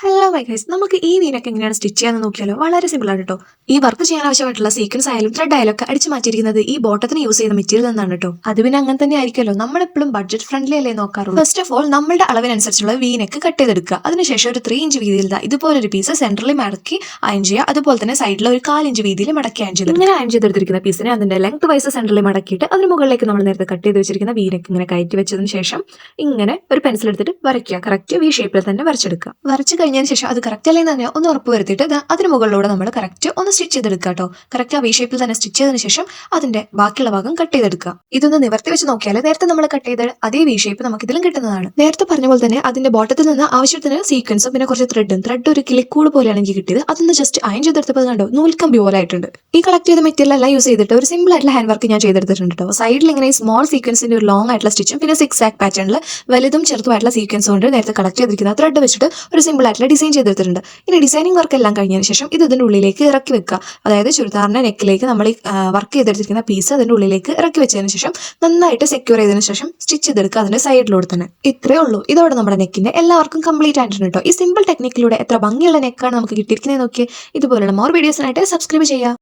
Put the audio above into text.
Hello my guys നമുക്ക് ഈ വീനൊക്കെ എങ്ങനെയാണ് സ്റ്റിച്ച് ചെയ്യാന്ന് നോക്കിയാലോ? വളരെ സിമ്പിൾ ആണ് കേട്ടോ. ഈ വർക്ക് ചെയ്യാൻ ആവശ്യമായിട്ടുള്ള സീക്വൻസ് ആയാലും ത്രെഡ് ആയാലും ഒക്കെ അടിച്ചു മാറ്റിയിരിക്കുന്നത് ഈ ബോട്ടത്തിന് യൂസ് ചെയ്യുന്ന മെറ്റീരിയൽ എന്നാണ് കേട്ടോ. അത് പിന്നെ അങ്ങനെ തന്നെ ആയിരിക്കുമല്ലോ. നമ്മൾ എപ്പോഴും ബഡ്ജറ്റ് ഫ്രണ്ട്ലി അല്ലേ നോക്കാറുള്ളൂ? ഫസ്റ്റ് ഓഫ് ഓൾ നമ്മുടെ അളവിനനുസരിച്ചുള്ള വീനൊക്കെ കട്ട് ചെയ്തെടുക്കുക. അതിനുശേഷം ഒരു ത്രീ ഇഞ്ച് വീതിയിൽ ഇതുപോലെ ഒരു പീസ് സെൻട്രലി മടക്കി അയൺ ചെയ്യുക. അതുപോലെ തന്നെ സൈഡിൽ ഒരു ഇഞ്ച് വീതിയിൽ മടക്കി അയൺ ചെയ്തു ഇങ്ങനെ അയൺ ചെയ്തെടുത്തിരിക്കുന്ന പീസിനെ അതിന്റെ ലെങ്ത് വൈസ് സെൻട്രലി മടക്കിയിട്ട് അതിന് മുകളിലേക്ക് നമ്മൾ നേരത്തെ കട്ട് ചെയ്ത് വെച്ചിരിക്കുന്ന വീനൊക്കെ ഇങ്ങനെ കയറ്റി വെച്ചതിന് ശേഷം ഇങ്ങനെ ഒരു പെൻസിൽ എടുത്തിട്ട് വരയ്ക്കുക. കറക്റ്റ് വി ഷേപ്പിൽ തന്നെ വരച്ചെടുക്കുക. വരച്ചു കഴിഞ്ഞതിന് ശേഷം അത് കറക്റ്റ് അല്ലെങ്കിൽ തന്നെ ഒന്ന് ഉറപ്പ് വരുത്തിയിട്ട് അതിന് മുകളിലൂടെ നമ്മൾ കറക്റ്റ് ഒന്ന് സ്റ്റിച്ച് ചെയ്തെടുക്കുക കേട്ടോ. കറക്റ്റ് ആ വി ഷേപ്പിൽ തന്നെ സ്റ്റിച്ച് ചെയ്തതിന് ശേഷം അതിന്റെ ബാക്കിയുള്ള ഭാഗം കട്ട് ചെയ്തെടുക്കുക. ഇതൊന്ന് നിവർത്തി വെച്ച് നോക്കിയാൽ നേരത്തെ നമ്മൾ കട്ട് ചെയ്ത അതേ വി ഷേപ്പ് നമുക്ക് ഇതിലും കിട്ടുന്നതാണ്. നേരത്തെ പറഞ്ഞ പോലെ തന്നെ അതിന്റെ ബോട്ടത്തിൽ നിന്ന് ആവശ്യത്തിന് സീക്വൻസും പിന്നെ കുറച്ച് ത്രെഡും ത്രെഡ് ഒരു കിളിക്കൂട് പോലെയാണ് എനിക്ക് കിട്ടിയത്. അതൊന്ന് ജസ്റ്റ് അയൻ ചെയ്തെടുത്തപ്പോൾ കണ്ടോ നൂൽക്കമ്പി പോലെ ആയിട്ടുണ്ട് ഈ കളക്ട് ചെയ്ത മെറ്റീരിയൽ എല്ലാം യൂസ് ചെയ്തിട്ട് ഒരു സിമ്പിൾ ആയിട്ടുള്ള ഹാൻഡ് വർക്ക് ഞാൻ ചെയ്തെടുത്തിട്ടുണ്ട് കേട്ടോ. സൈഡിൽ ഇങ്ങനെ സ്മോൾ സീക്വൻസിന്റെ ഒരു ലോങ് ആയിട്ടുള്ള സ്റ്റിച്ചും പിന്നെ സിക്സ് ആക്ക് പാറ്റേണിൽ വലുതും ചെറുതുമായിട്ടുള്ള സീക്വൻസ് കൊണ്ട് നേരത്തെ കളക്ട് ചെയ്തിരിക്കുന്ന ത്രെഡ് വെച്ചിട്ട് ഒരു സിമ്പിൾ ഡിസൈൻ ചെയ്തെടുത്തിട്ടുണ്ട്. ഇനി ഡിസൈനിങ് വർക്ക് എല്ലാം കഴിഞ്ഞതിന് ശേഷം ഇത് ഇതിന്റെ ഉള്ളിലേക്ക് ഇറക്കി വെക്കുക. അതായത് ചുരിദാറിന്റെ നെക്കിലേക്ക് നമ്മൾ ഈ വർക്ക് ചെയ്തെടുത്തിരിക്കുന്ന പീസ് അതിന്റെ ഉള്ളിലേക്ക് ഇറക്കി വെച്ചതിന് ശേഷം നന്നായിട്ട് സെക്യൂർ ചെയ്തതിനു ശേഷം സ്റ്റിച്ച് ചെയ്തെടുക്കുക അതിന്റെ സൈഡിലൂടെ തന്നെ. ഇത്രയേ ഉള്ളൂ. ഇതോടെ നമ്മുടെ നെക്കിന്റെ എല്ലാവർക്കും കംപ്ലീറ്റ് ആയിട്ടുണ്ട് കേട്ടോ. ഈ സിമ്പിൾ ടെക്നിക്കിലൂടെ എത്ര ഭംഗിയുള്ള നെക്കാണ് നമുക്ക് കിട്ടിയിരിക്കുന്നത് നോക്കിയേ. ഇതുപോലുള്ള മോർ വീഡിയോസിനായിട്ട് സബ്സ്ക്രൈബ് ചെയ്യുക.